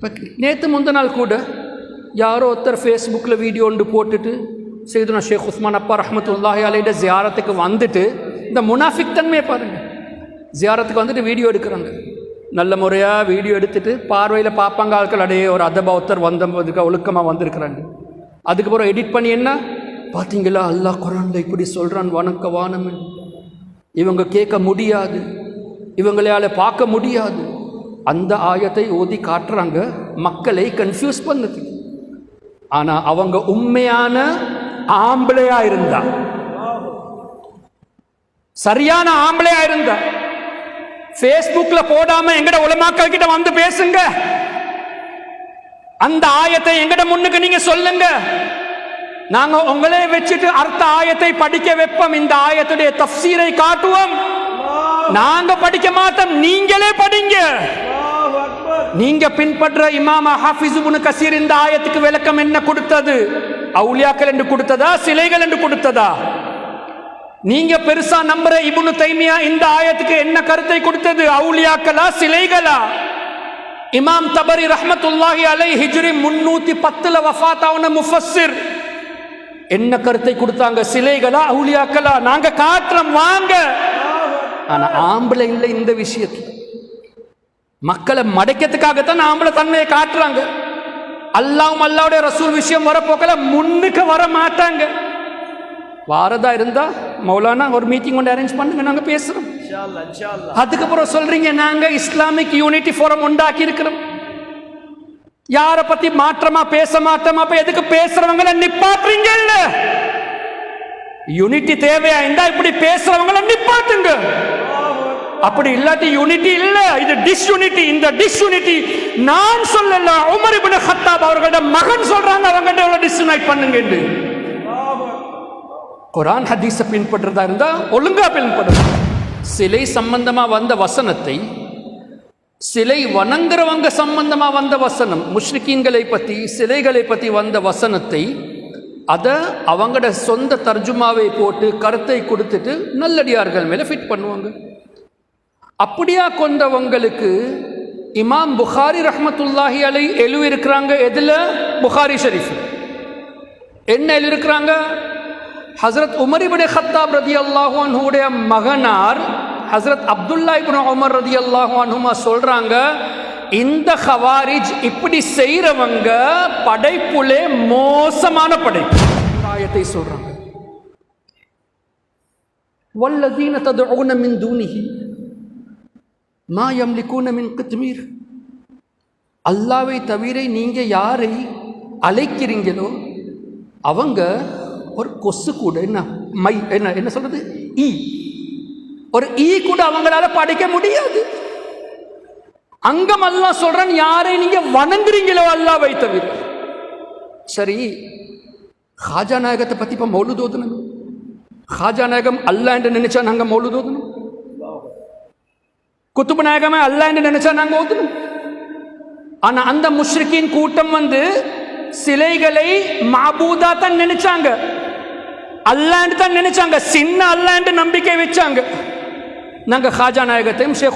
இப்போ நேற்று முந்த நாள் கூட யாரோ ஒருத்தர் ஃபேஸ்புக்கில் வீடியோ ஒன்று போட்டுட்டு செய்துனா ஷேக் உஸ்மான் அப்பா ரஹமத்துல்லாஹி அலையிட ஜியாரத்துக்கு வந்துட்டு இந்த முனாஃபிக் தன்மையை பாருங்கள் ஜியாரத்துக்கு வந்துட்டு வீடியோ எடுக்கிறாங்க. நல்ல முறையாக வீடியோ எடுத்துட்டு பார்வையில் பார்ப்பாங்க ஆட்கள். அடையே ஒரு அதபா ஒருத்தர் வந்ததுக்கு ஒழுக்கமாக வந்திருக்கிறாங்க. அதுக்கப்புறம் எடிட் பண்ணி என்ன? பார்த்தீங்களா அல்லாஹ் குரான்ல இப்படி சொல்கிறான் வணக்க வானம் இவங்க கேட்க முடியாது. இவங்களால பார்க்க முடியாது. அந்த ஆயத்தை ஓதி காட்டுறாங்க. மக்களை கன்ஃபியூஸ் பண்ணுது. ஆனால் அவங்க உண்மையான ஆம்பளையா இருந்தா. சரியான ஆம்பளையா இருந்தா. ஃபேஸ்புக்ல போடாம எங்கட உலமாக்கள் கிட்ட வந்து பேசுங்க. அந்த ஆயத்தை எங்கட முன்னுக்கு நீங்க சொல்லுங்க. நாங்க உங்களே வச்சுட்டு அர்த்த ஆயத்தை படிக்க வைப்போம். இந்த ஆயத்துடைய தப்சீரை காட்டுவோம். நாங்க படிக்க மாட்டோம். நீங்களே படிங்க. நீங்க பின்பற்ற இமாம ஹாஃபிஸ் கசீர் இந்த ஆயத்துக்கு விளக்கம் என்ன கொடுத்தது? அவுலியாக்கள் என்று கொடுத்ததா? சிலைகள் என்று கொடுத்ததா? நீங்க பெருசா நம்புற இபுனு தைமியா இந்த ஆயத்துக்கு என்ன கருத்தை கொடுத்தது? அவுலியாக்களா? சிலைகளா? இமாம் தபரி ரஹமத்துல்லாஹி அலை ஹிஜ்ரி முன்னூத்தி பத்துல வஃபாத்தாவுன முஃபஸ்ஸிர். என்ன கருத்தை கொடுத்தாங்க? சிலைகளா? அவுலியாக்களா? நாங்க காட்டுறோம் வாங்க. ஆனா ஆம்பளை இல்லை இந்த விஷயத்துல. மக்களை மடைக்கிறதுக்காகத்தான் ஆம்பளை தன்மையை காட்டுறாங்க. அல்லாவும் அல்லாவுடைய ரசூல் விஷயம் வரப்போக்கல முன்னுக்கு வர மாட்டாங்க. வாரதா இருந்தா மௌலானா ஒரு மீட்டிங் கொண்டு அரேஞ்ச் பண்ணுங்க நாங்க பேசுறோம். அதுக்கப்புறம் சொல்றீங்க நாங்க இஸ்லாமிக் யூனிட்டி ஃபோரம் உண்டாக்கி இருக்கிறோம் யாரை பத்தி மாற்றமா பேச மாட்டோமா அப்ப எதுக்கு பேசுறவங்கள நிப்பாட்டுறீங்கல்ல யூனிட்டி தேவையா இருந்தா இப்படி பேசுறவங்கள நிப்பாட்டுங்க. அப்படி இல்லாட்டி யூனிட்டி இல்ல. இது டிஸ்யூனிட்டி இந்த டிஸ்யூனிட்டி நான் சொல்லல உமர் இப்னு ஹத்தாப் அவர்களோட மகன் சொல்றாங்க அவங்ககிட்ட எவ்வளவு டிஸ்யூனைட் பண்ணுங்க குரான் ஹதீஸை பின்பற்றுறதா இருந்தா ஒழுங்கா பின்பற்றுங்க சிலை சம்பந்தமா வந்த வசனத்தை சிலை வணங்குறவங்க சம்பந்தமா வந்த வசனம் முஷ்ரிக்கீன்களை பத்தி சிலைகளை பத்தி வந்த வசனத்தை அதை அவங்களோட சொந்த தர்ஜுமாவை போட்டு கருத்தை கொடுத்துட்டு நல்லடியார்கள் மேலே ஃபிட் பண்ணுவாங்க. அப்படியா கொண்டவங்களுக்கு இமாம் புகாரி ரஹ்மத்துல்லாஹி அலை எழுவிருக்கிறாங்க எதில்? புகாரி ஷரீஃப் என்ன எழுதியிருக்கிறாங்க? ஹசரத் உமர் இப்னு ஹத்தாப் ரதி அல்லாஹுடைய மகனார் ஹசரத் அப்துல்லா இப்னு உமர் ரதி அல்லாஹுமா சொல்றாங்க இந்த ஹவாரிஜ் இப்படி செய்கிறவங்க படைப்புலே மோசமான படைப்பு. ஆயத்தை சொல்றாங்க. வல்லதீன ததுஉன மின் தூனிஹி. மா யம்லிகூன மின் கித்மீர். அல்லாவை தவிர நீங்கள் யாரை அழைக்கிறீங்களோ அவங்க ஒரு கொசு கூட என்ன மை என்ன என்ன சொல்றது? ஈ. ஒரு ஈ கூட அவங்களால படைக்க முடியாது. அங்கம் அல்லா சொல்றான் யாரை நீங்க வணங்குறீங்களோ அல்லாவை தவிர. சரி ஹாஜா நாயகத்தை பத்தி இப்ப மௌலுது ஹாஜா நாயகம் அல்லா என்று நினைச்சா நாங்க மௌலுது குத்துப்பு நாயகமே அல்லா என்று நினைச்சா நாங்க ஓதணும் ஆனா அந்த முஷ்ரிக்கின் கூட்டம் வந்து சிலைகளை மாபூதா தான் நினைச்சாங்க. அல்லாண்டு தான் நினைச்சாங்க. சின்ன அல்லாண்டு நம்பிக்கை வச்சாங்க. நாங்க ஹாஜா நாயகத்தையும் ஷேக்